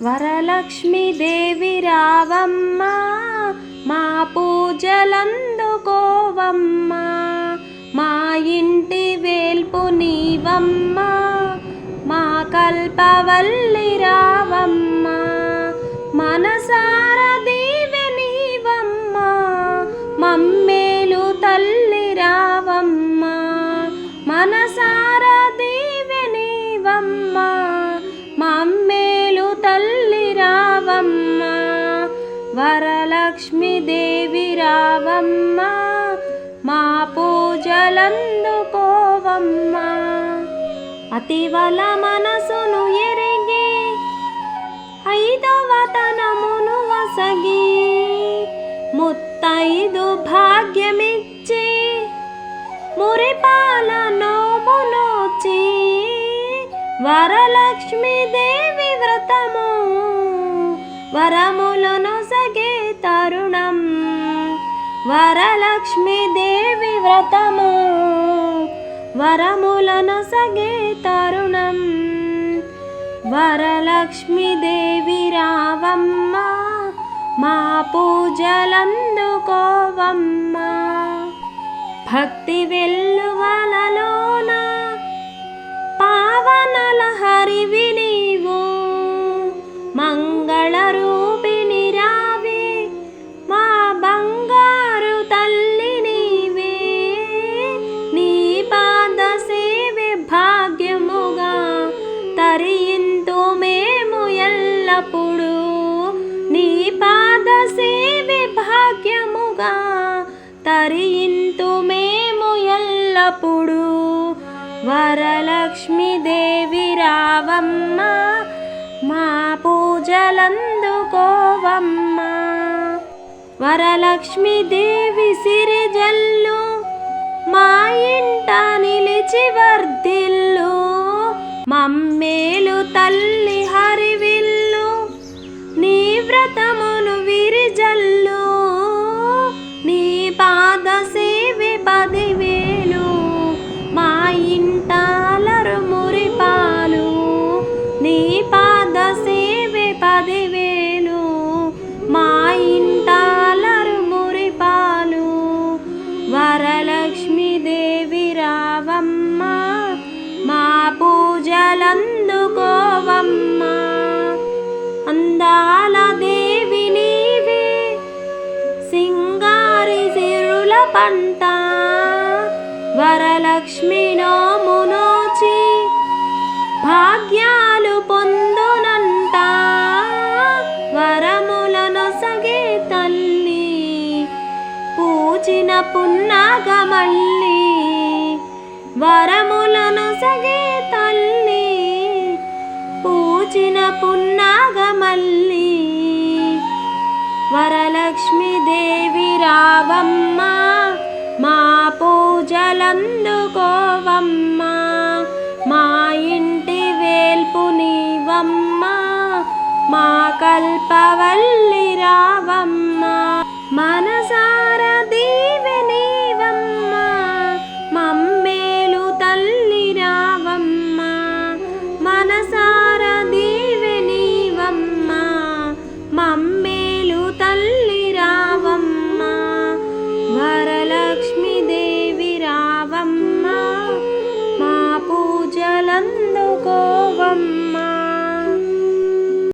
వరలక్ష్మీదేవి రావమ్మ మా పూజలందుకోవమ్మ మా ఇంటి వేల్పు నీవమ్మ మా కల్పవల్లి రావమ్మ మనసార దేవి నీవమ్మ మమ్మేలు తల్లి రావమ్మ మనస వరలక్ష్మిదేవి రావమ్మ మా పూజలందుకోవమ్మ అతివల మనసును ఎరిగి ఐదవ తనమును వసగి ముత్తైదు భాగ్యమిచ్చి మురిపాల నోమునోచి వరలక్ష్మీదేవి వ్రతము వరములను సగే తరుణం. వరలక్ష్మీదేవి వ్రతము. వరములను సగే తరుణం. వరలక్ష్మీదేవి రావమ్మ మా పూజలందుకోవమ్మ భక్తి వెల్లువలలోన పావనల హరివి నీవు. మంగ రూపిణి రావే మా బంగారు తల్లి నీవే. నీ పాద సేవే భాగ్యముగా తరియింతో మేము ఎల్లప్పుడూ. నీ పాద సేవే భాగ్యముగా తరియింతో మేము ఎల్లప్పుడూ. వరలక్ష్మీదేవి రావమ్మ మా పూజలందుకోవమ్మ. వరలక్ష్మీదేవి సిరిజల్లు మా ఇంట నిలిచి వర్ధిల్లు. మమ్మేలు తల్లి పంట వరలక్ష్మి నోమునోచి భాగ్యాలు పొందునంట. వరములను సగే తల్లి పూచిన పున్నాగమల్లి అందుకోవమ్మా మా ఇంటి వేల్పు నీవమ్మా మా కల్పవల్